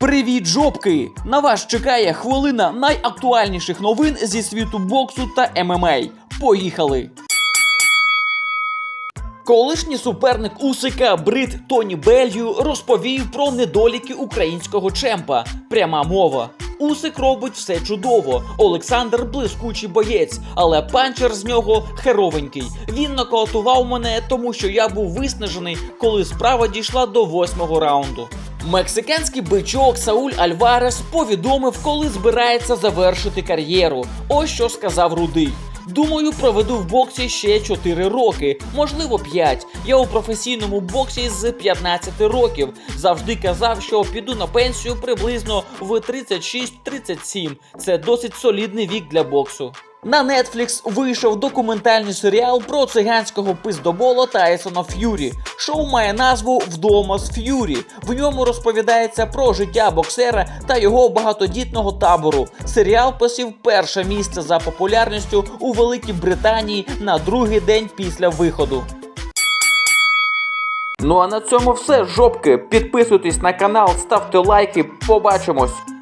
Привіт, жопки! На вас чекає хвилина найактуальніших новин зі світу боксу та ММА. Поїхали! Колишній суперник Усика Брит Тоні Белью розповів про недоліки українського чемпа. Пряма мова. Усик робить все чудово. Олександр блискучий боєць, але панчер з нього херовенький. Він нокаутував мене, тому що я був виснажений, коли справа дійшла до восьмого раунду. Мексиканський бичок Сауль Альварес повідомив, коли збирається завершити кар'єру. Ось що сказав Рудий. Думаю, проведу в боксі ще 4 роки, можливо 5. Я у професійному боксі з 15 років. Завжди казав, що піду на пенсію приблизно в 36-37. Це досить солідний вік для боксу. На Netflix вийшов документальний серіал про циганського пиздобола Тайсона Ф'юрі. Шоу має назву Вдома з Ф'юрі. В ньому розповідається про життя боксера та його багатодітного табору. Серіал посів перше місце за популярністю у Великій Британії на другий день після виходу. Ну а на цьому все, жопки. Підписуйтесь на канал, ставте лайки. Побачимось.